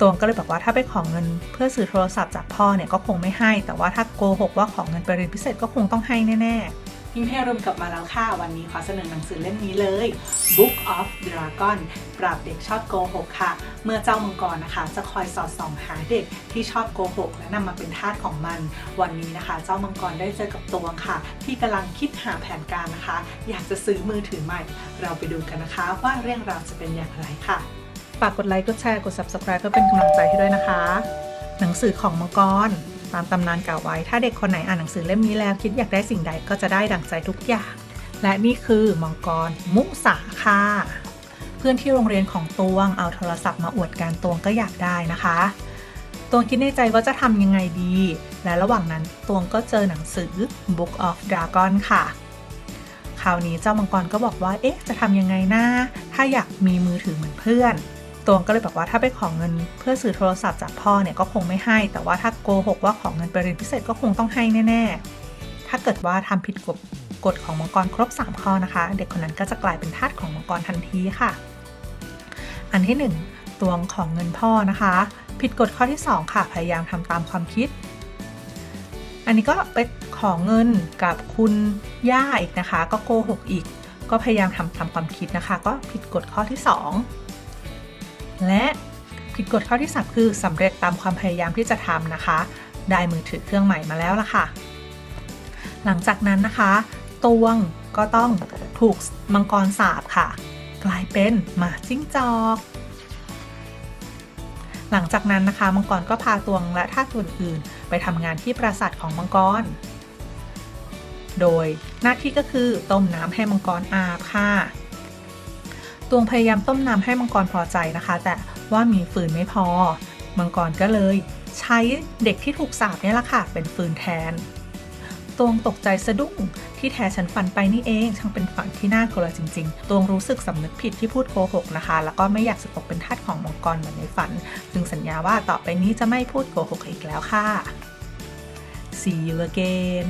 ตวงก็เลยบอกว่าถ้าไปขอเงินเพื่อซื้อโทรศัพท์จากพ่อเนี่ยก็คงไม่ให้ แต่ว่าถ้าโกหกว่าของเงินไปเรียนพิเศษก็คงต้องให้แน่ๆพิมพ์ให้รวมกลับมาแล้วค่ะ วันนี้ขอเสนอหนังสือเล่มนี้เลย Book of Dragon ปราบเด็กชอบโกหกค่ะ เมื่อเจ้ามังกรนะคะ จะคอยสอดส่องหาเด็กที่ชอบโกหก และนำมาเป็นทาสของมัน วันนี้นะคะ เจ้ามังกรได้เจอกับตัวค่ะ ที่กำลังคิดหาแผนการนะคะ อยากจะซื้อมือถือใหม่ เราไปดูกันนะคะว่าเรื่องราวจะเป็นอย่างไรค่ะ ฝากกดไลค์ กดแชร์ กด subscribe เพื่อเป็นกำลังใจให้ด้วยนะคะ หนังสือของมังกร ตามตำนานกล่าวไว้ ถ้าเด็กคนไหนอ่านหนังสือเล่มนี้แล้ว คิดอยากได้สิ่งใดก็จะได้ดั่งใจทุกอย่าง และนี่คือมังกรมุสาค่ะ เพื่อนที่โรงเรียนของตวงเอาโทรศัพท์มาอวดการตวงก็อยากได้นะคะตวงคิดในใจว่าจะทำยังไงดี และระหว่างนั้นตวงก็เจอหนังสือ Book of Dragon ค่ะ คราวนี้เจ้ามังกรก็บอกว่า เอ๊ะ จะทำยังไงนะ ถ้าอยากมีมือถือเหมือนเพื่อน ตวงก็เลยบอกว่าถ้าไปขอเงินเพื่อซื้อโทรศัพท์จากพ่อเนี่ยก็คงไม่ให้ แต่ว่าถ้าโกหกว่าของเงินไปเรียนพิเศษก็คงต้องให้แน่ๆ ถ้าเกิดว่าทำผิดกฎกฎของมังกรครบ 3 ข้อนะคะ เด็กคนนั้นก็จะกลายเป็นทาสของมังกรทันทีค่ะ อันที่ 1 ตวงของเงินพ่อนะคะ ผิดกฎข้อที่ 2 ค่ะ พยายามทำตามความคิด อันนี้ก็ไปขอเงินกับคุณย่าอีกนะคะ ก็โกหกอีก ก็พยายามทำตามความคิดนะคะ ก็ผิดกฎข้อที่ 2 และผิดกฎข้อที่ 3 คือสำเร็จตามความพยายามที่จะทำนะคะ ได้มือถือเครื่องใหม่มาแล้วล่ะค่ะ หลังจากนั้นนะคะ ตวงก็ต้องถูกมังกรสาบค่ะ กลายเป็นหมาจิ้งจอก หลังจากนั้นนะคะ มังกรก็พาตวงและท่าตัวอื่นไปทำงานที่ปราสาทของมังกร โดยหน้าที่ก็คือต้มน้ำให้มังกรอาบค่ะ ตวงพยายามต้มน้ำให้มังกรพอใจนะคะ แต่ว่ามีฟืนไม่พอ มังกรก็เลย ใช้เด็กที่ถูกสาบนี่แหละค่ะ เป็นฟืนแทน ตวงตกใจสะดุ้งที่แท้ฉันฝันไปนี่เองช่างเป็นฝันที่น่ากลัวจริง ๆ ตวงรู้สึกสำนึกผิดที่พูดโกหกนะคะ แล้วก็ไม่อยากจะตกเป็นทาสของมังกรเหมือนในฝัน จึงสัญญาว่าต่อไปนี้จะไม่พูดโกหกอีกแล้วค่ะ See you again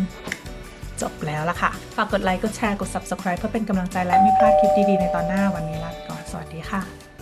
จบแล้วล่ะค่ะ ฝากกดไลค์ กดแชร์ กด subscribe เพื่อเป็นกำลังใจและไม่พลาดคลิปดีๆ ในตอนหน้าวันนี้ลาไปก่อน สวัสดีค่ะ